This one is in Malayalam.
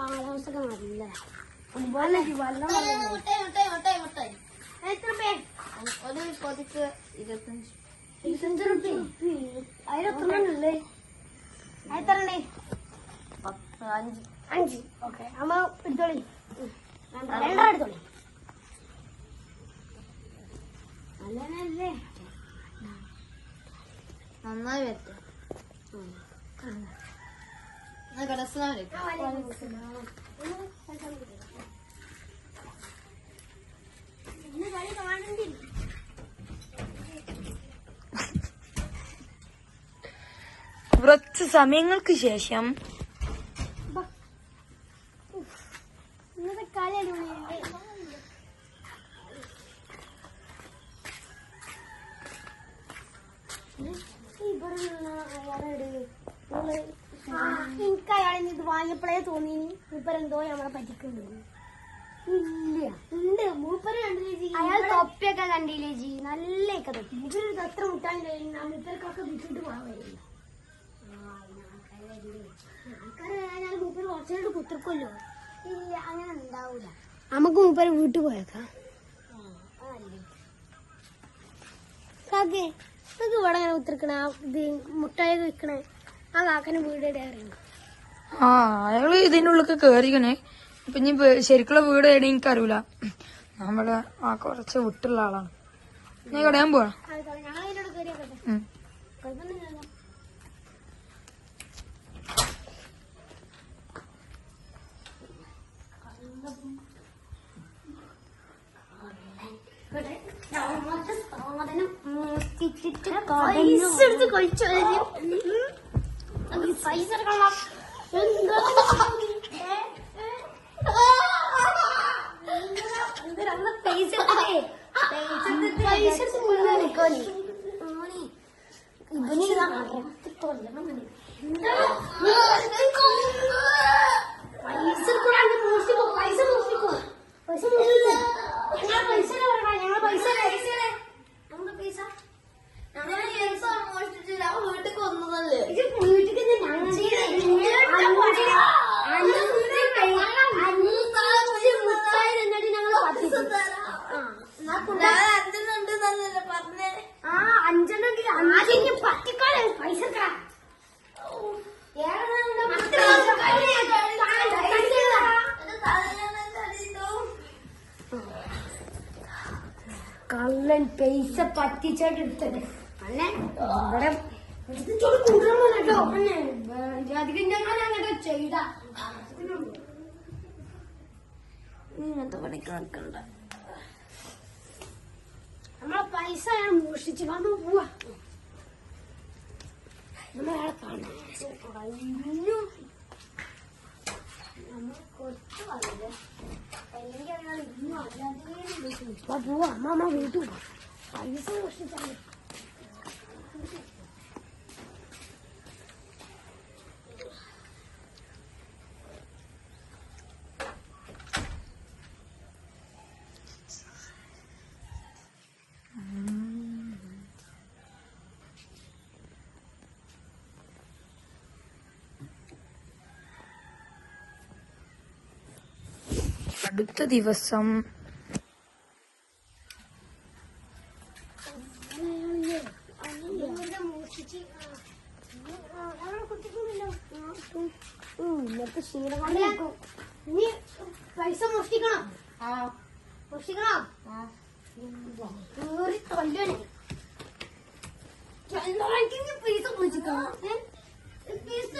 കാലാവസ്ഥ നല്ല ഒരു പൊതിക്ക് ഇരുപത്തഞ്ച്. ഇരുപത്തഞ്ച് റുപ്യ അതിലെത്ര ഉള്ളേ എത്ര ഉണ്ടേ പത്ത് അഞ്ച്. അഞ്ച്. ഓക്കെ. അമ്മ എടുത്തോളി. രണ്ടാ എടുത്തോളി. നല്ലതല്ലേ നന്നായി വരട്ടെ കടസ്സാൻ കുറച്ച് സമയങ്ങൾക്ക് ശേഷം ഇവിടെ കളി അടിപൊളിയാണ് എനിക്ക് അയാളെ ഇത് വാങ്ങിയപ്പോഴേ തോന്നി. മൂപ്പരെന്തോ നമ്മളെ പറ്റിക്കുന്നു ഇല്ല. ഉണ്ട്. മൂപ്പര് കണ്ടില്ലേ അയാൾ തൊപ്പിയൊക്കെ കണ്ടില്ലേ ജി? നല്ല തൊപ്പി. മൂപ്പര് അത്ര മുട്ടാൻ മൂപ്പർക്കൊക്കെ വിട്ടിട്ട് പോകാൻ വരില്ല ആൾക്കാരെ മൂപ്പര് കുറച്ചുകൂടി കുത്തിർക്കുമല്ലോ ഇല്ല അങ്ങനെ ഉണ്ടാവൂല. നമുക്ക് മൂപ്പര് വീട്ടിൽ പോയേക്കാം. കാക്കേ ഇവിടെ അങ്ങനെ കുത്തിരിക്കണ? ഇത് മുട്ടായൊക്കെ വിൽക്കണേ? ആ കാക്കന് വീട് അറിയണം ആ അയാൾ ഇതിന്റെ ഉള്ളിൽ കേറിക്കണേ. ഇപ്പൊ ഇനി ശരിക്കുള്ള വീട് എവിടെ എനിക്കറിയില്ല. നമ്മൾ ആ കുറച്ച് വിട്ടുള്ള ആളാണ്. ഞാൻ കടയാൻ പോവാ? എടുത്ത് കഴിച്ചു? പൈസ എടുക്കണം ഇവന് കൊല്ലണം പൈസ എടുക്കൂടാണ്ട് മോഷ്ടിക്കോ പൈസ മോഷ്ടിക്കോ പൈസ മോഷ്ടിക്കോ ഞങ്ങൾ പൈസ ഞങ്ങൾ പൈസ ഞങ്ങളുടെ പൈസ മോഷ്ടിച്ചില്ല വീട്ടിൽ കൊന്നതല്ലേ ഇത് വീട്ടിൽ അഞ്ച് മുട്ടായി തന്നിട്ട് ഞങ്ങൾ പറ്റിച്ചു ഞാൻ അഞ്ചെണ്ണുണ്ട് എന്നല്ലേ പറഞ്ഞേ ആ അഞ്ചെണ്ണെങ്കിൽ അഞ്ചിന് പറ്റിക്കാളെ പൈസ എടുക്കടാ. കള്ളൻ പൈസ പറ്റിച്ചായിട്ട് എടുത്തത് അന്നെ ഇവിടെ കേട്ടോ അന്നെ വേ- അധികം ഞങ്ങൾ അങ്ങനെ ചെയ്ത. ഇങ്ങനത്തെ പണിക്ക് നടക്കണ്ട നമ്മളെ പൈസ അയാൾ മോഷിച്ചു കണ്ടു പോവാ. നമ്മളയാളെ കാണാൻ പോവാ. അമ്മ വീട്ടിൽ പൈസ മോഷിച്ചാൽ അടുത്ത ദിവസം പൈസ മോഷ്ടിക്കണം മോഷ്ടിക്കണം പൈസ മോഷ്ടിക്കണം? പൈസ